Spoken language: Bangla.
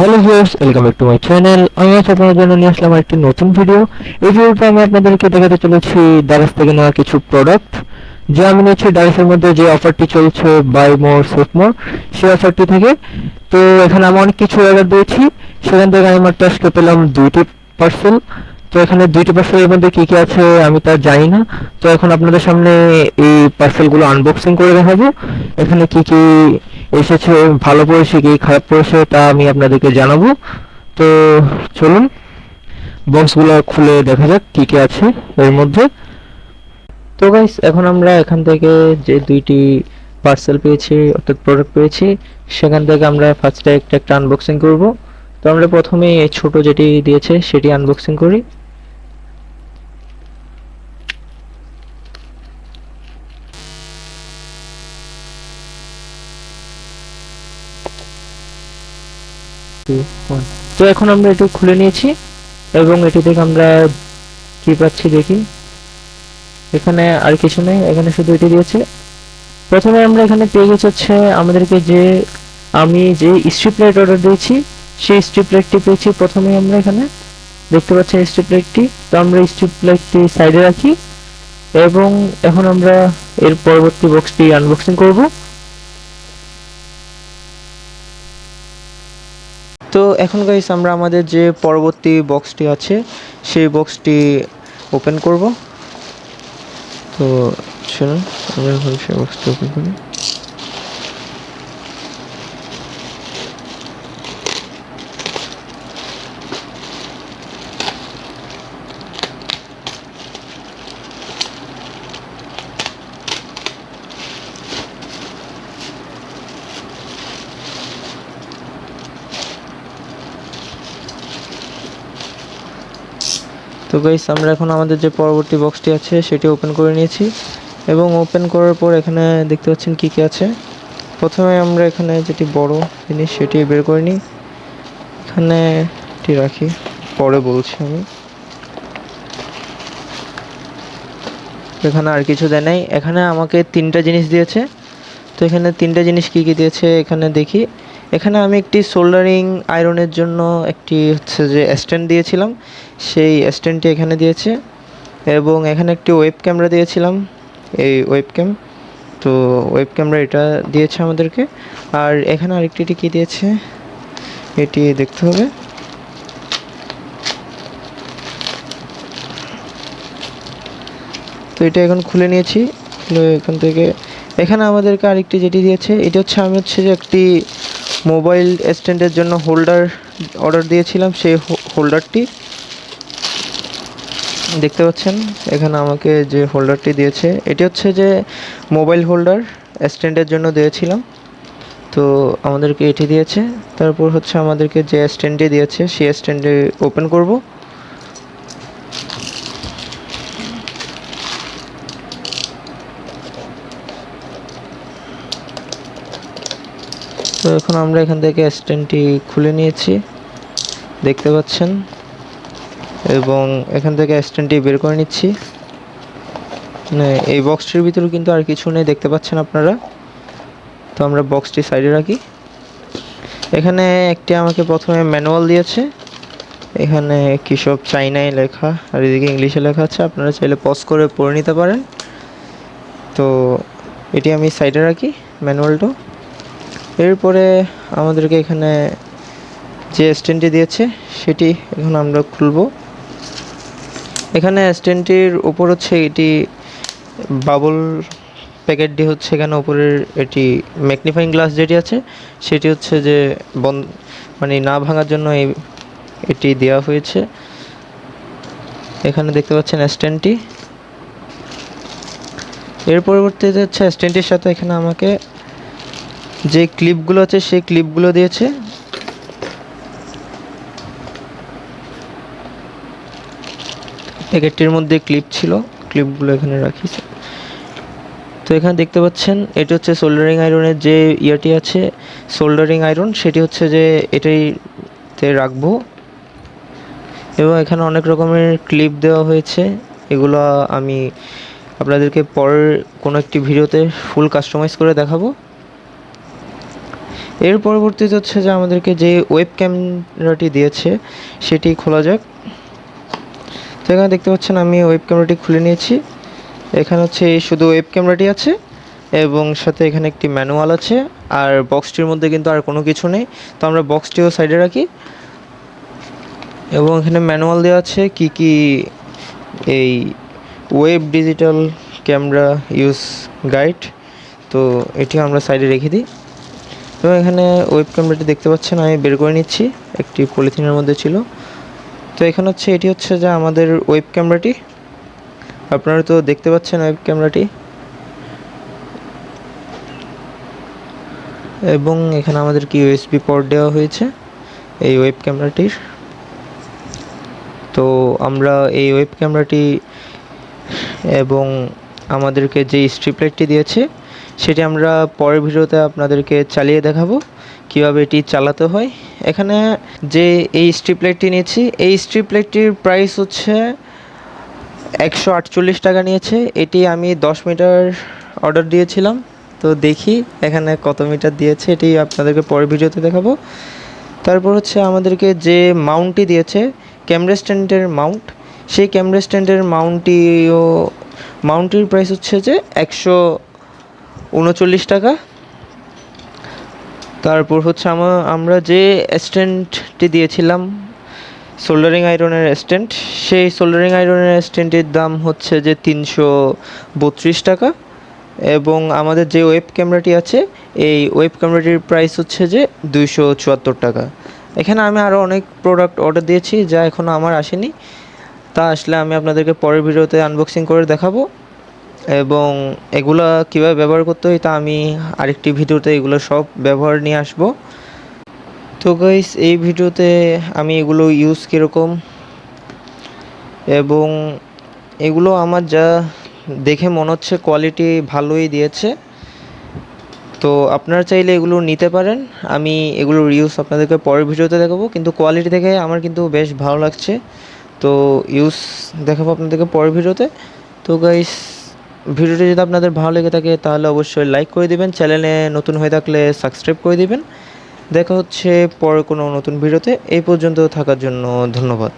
Hello viewers welcome back to my channel আমি আজ আপনাদের জন্য নিয়ে আসলাম একটি নতুন ভিডিও এই ভিডিওতে আমি আপনাদেরকে দেখাতে চলেছি দারাজ থেকে নেওয়া কিছু প্রোডাক্ট যে আমি নিয়েছি দারাজের মধ্যে যে অফারটি চলছে বাই মোর সেফ মোর সেই অফারটি থেকে। তো এখানে আমি অনেক কিছু অর্ডার দিয়েছি। সেখান থেকে আমি মাত্র আজকে পেলাম দুইটি পার্সেল তো এখানে দুইটি পার্সেলের মধ্যে কি কি আছে আমি তা জানি না। তো এখন আপনাদের সামনে এই পার্সেলগুলো আনবক্সিং করে দেখাবো। এখানে কি কি এসেছে, ভালো পড়েছে কি খারাপ পড়েছে তা আমি আপনাদেরকে জানাব। তো চলুন বক্সগুলো খুলে দেখা যাক কি কি আছে এর মধ্যে। তো গাইস এখন আমরা এখান থেকে যে দুইটি পার্সেল পেয়েছি, অর্থাৎ প্রোডাক্ট পেয়েছি, সেখান থেকে আমরা ফার্স্টে একটা একটা আনবক্সিং করব। তো আমরা প্রথমে এই ছোট যেটি দিয়েছে, সেটি আনবক্সিং করি। তো এখন আমরা এটি খুলে নিয়েছি এবং এটি থেকে আমরা কি পাচ্ছি দেখি। এখানে আর কিছু নেই, এখানে শুধু এটি দিয়েছে। প্রথমে আমরা এখানে পেয়ে গেছি হচ্ছে আমাদেরকে যে আমি যে স্ট্রিপ লাইট অর্ডার দিয়েছি, সেই স্ট্রিপ লাইটটি পেয়েছি প্রথমে আমরা এখানে। দেখতে পাচ্ছেন স্ট্রিপ লাইটটি তো আমরা স্ট্রিপ লাইটটি সাইডে রাখি এবং এখন আমরা এর পরবর্তী বক্সটি আনবক্সিং করব। তো এখন গাইস আমরা আমাদের যে পরবর্তী বক্সটি আছে, সেই বক্সটি ওপেন করব। তো শুনুন আমরা এখন সেই বক্সটি ওপেন করি। তো গাইস আমরা এখন আমাদের যে পরবর্তী বক্সটি আছে, সেটি ওপেন করে নিয়েছি। এবং ওপেন করার পর এখানে দেখতে পাচ্ছেন কি কি আছে। প্রথমে আমরা এখানে যেটি বড় জিনিস, সেটি বের করে নিই। এখানে এটি রাখি। পরে বলছি আমি। এখানে আর কিছু দেয় নাই। এখানে আমাকে তিনটা জিনিস দিয়েছে। তো এখানে তিনটা জিনিস কি কি দিয়েছে, এখানে দেখি। এখানে আমি একটি সোল্ডারিং আয়রনের জন্য একটি হচ্ছে যে স্ট্যান্ড দিয়েছিলাম। সেই স্ট্যান্ডটি এখানে দিয়েছে এবং এখানে একটি ওয়েব ক্যামেরা দিয়েছিলাম। এই ওয়েব ক্যাম, তো ওয়েব ক্যামেরা এটা দিয়েছে আমাদেরকে। আর এখানে আরেকটি কী দিয়েছে? এটি দেখতে হবে। তো এটা এখন খুলে নিয়েছি। খুলে এখান থেকে এখানে আমাদেরকে আরেকটি যেটি দিয়েছে, এটা হচ্ছে আমি হচ্ছে যে একটি মোবাইল স্ট্যান্ডের জন্য হোল্ডার অর্ডার দিয়েছিলাম, সেই হোল্ডারটি। দেখতে পাচ্ছেন, এখানে আমাকে যে হোল্ডারটি দিয়েছে, এটি হচ্ছে যে মোবাইল হোল্ডার স্ট্যান্ডের জন্য দিয়েছিলাম। তো আমাদেরকে এটি দিয়েছে, তারপর হচ্ছে আমাদেরকে যে স্ট্যান্ডটি দিয়েছে, সেই স্ট্যান্ডে ওপেন করব। তো এখন আমরা এখান থেকে স্ট্যান্ডটি খুলে নিয়েছি। দেখতে পাচ্ছেন। এবং এখান থেকে স্ট্যান্ডটি বের করে নিচ্ছি। মানে এই বক্সটির ভিতরে কিন্তু আর কিছু নেই, দেখতে পাচ্ছেন আপনারা। তো আমরা বক্সটি সাইডে রাখি। এখানে একটি আমাকে প্রথমে ম্যানুয়াল দিয়েছে। এখানে কী সব চাইনায় লেখা, আর এদিকে ইংলিশে লেখা আছে। আপনারা চাইলে পজ করে পড়ে নিতে পারেন। তো এটি আমি সাইডে রাখি ম্যানুয়ালটা এরপরে আমাদেরকে এখানে যে স্ট্যান্ডটি দিয়েছে, সেটি এখন আমরা খুলবো। এখানে স্ট্যান্ডটির উপর হচ্ছে এটি বাবল প্যাকেটটি হচ্ছে এখানে উপরের এটি ম্যাগনিফাইং গ্লাস যেটি আছে, সেটি হচ্ছে যে বন্ধ মানে না ভাঙার জন্য এই এটি দেওয়া হয়েছে। এখানে দেখতে পাচ্ছেন স্ট্যান্ডটি এর পরবর্তীতে হচ্ছে স্ট্যান্ডটির সাথে এখানে আমাকে যে ক্লিপগুলো আছে, সেই ক্লিপগুলো দিয়েছে। প্যাকেটটির মধ্যে ক্লিপ ছিল, ক্লিপগুলো এখানে রাখি। তো এখানে দেখতে পাচ্ছেন, এটি হচ্ছে সোল্ডারিং আয়রনের যে ইয়াটি আছে সোল্ডারিং আয়রন সেটি হচ্ছে যে এটাইতে রাখব। এবং এখানে অনেক রকমের ক্লিপ দেওয়া হয়েছে, এগুলো আমি আপনাদেরকে পরের কোনো একটি ভিডিওতে ফুল কাস্টমাইজ করে দেখাবো। এর পরবর্তীতে হচ্ছে যে আমাদেরকে যে ওয়েব ক্যামেরাটি দিয়েছে, সেটি খোলা যাক। তো এখানে দেখতে পাচ্ছেন আমি ওয়েব ক্যামেরাটি খুলে নিয়েছি। এখানে হচ্ছে শুধু ওয়েব ক্যামেরাটি আছে এবং সাথে এখানে একটি ম্যানুয়াল আছে। আর বক্সটির মধ্যে কিন্তু আর কোনো কিছু নেই। তো আমরা বক্সটিও সাইডে রাখি। এবং এখানে ম্যানুয়াল দেওয়া আছে কি কি এই web digital camera use guide তো এটি আমরা সাইডে রেখে দিই। এবং এখানে ওয়েব ক্যামেরাটি দেখতে পাচ্ছেন, আমি বের করে নিচ্ছি। একটি পলিথিনের মধ্যে ছিল। তো এখানে হচ্ছে, এটি হচ্ছে যে আমাদের ওয়েব ক্যামেরাটি আপনারা তো দেখতে পাচ্ছেন ওয়েব ক্যামেরাটি এবং এখানে আমাদের কি ইউএসবি পোর্ট দেওয়া হয়েছে, এই ওয়েব ক্যামেরাটির তো আমরা এই ওয়েব ক্যামেরাটি এবং আমাদেরকে যে স্ট্রিপ লাইটটি দিয়েছে সেটি আমরা পরের ভিডিওতে আপনাদেরকে চালিয়ে দেখাবো, কীভাবে এটি চালাতে হয়। এখানে যে এই স্ট্রিপলাইটটি নিয়েছি, এই স্ট্রিপলাইটটির প্রাইস হচ্ছে একশো আটচল্লিশ টাকা নিয়েছে। এটি আমি দশ মিটার অর্ডার দিয়েছিলাম। তো দেখি এখানে কত মিটার দিয়েছে, এটি আপনাদেরকে পরের ভিডিওতে দেখাবো। তারপর হচ্ছে আমাদেরকে যে মাউন্টটি দিয়েছে, ক্যামেরা স্ট্যান্ডের মাউন্ট, সেই ক্যামেরা স্ট্যান্ডের মাউন্টটিও, মাউন্টটির প্রাইস হচ্ছে যে একশো উনচল্লিশ টাকা। তারপর হচ্ছে আমা আমরা যে স্ট্যান্ডটি দিয়েছিলাম, সোল্ডারিং আয়রনের স্ট্যান্ড, সেই সোল্ডারিং আয়রনের স্ট্যান্ডের দাম হচ্ছে যে তিনশো বত্রিশ টাকা এবং আমাদের যে ওয়েব ক্যামেরাটি আছে, এই ওয়েব ক্যামেরাটির প্রাইস হচ্ছে যে দুইশো চুয়াত্তর টাকা। এখানে আমি আরও অনেক প্রোডাক্ট অর্ডার দিয়েছি যা এখনও আমার আসেনি। তা আসলে আমি আপনাদেরকে পরের ভিডিওতে আনবক্সিং করে দেখাবো। এবং এগুলো কীভাবে ব্যবহার করতে হয় তা আমি আরেকটি ভিডিওতে এগুলো সব ব্যবহার নিয়ে আসব। তো গাইস এই ভিডিওতে আমি এগুলো ইউজ কীরকম এবং এগুলো আমার যা দেখে মনে হচ্ছে কোয়ালিটি ভালোই দিয়েছে। তো আপনারা চাইলে এগুলো নিতে পারেন। আমি এগুলোর ইউজ আপনাদেরকে পরের ভিডিওতে দেখাবো, কিন্তু কোয়ালিটি দেখে আমার কিন্তু বেশ ভালো লাগছে। তো ইউজ দেখাবো আপনাদেরকে পরের ভিডিওতে। তো গাইস ভিডিওটি যদি আপনাদের ভালো লেগে থাকে, তাহলে অবশ্যই লাইক করে দিবেন। চ্যানেলে নতুন হয়ে থাকলে সাবস্ক্রাইব করে দিবেন। দেখা হচ্ছে পরে কোনো নতুন ভিডিওতে। এই পর্যন্ত থাকার জন্য ধন্যবাদ।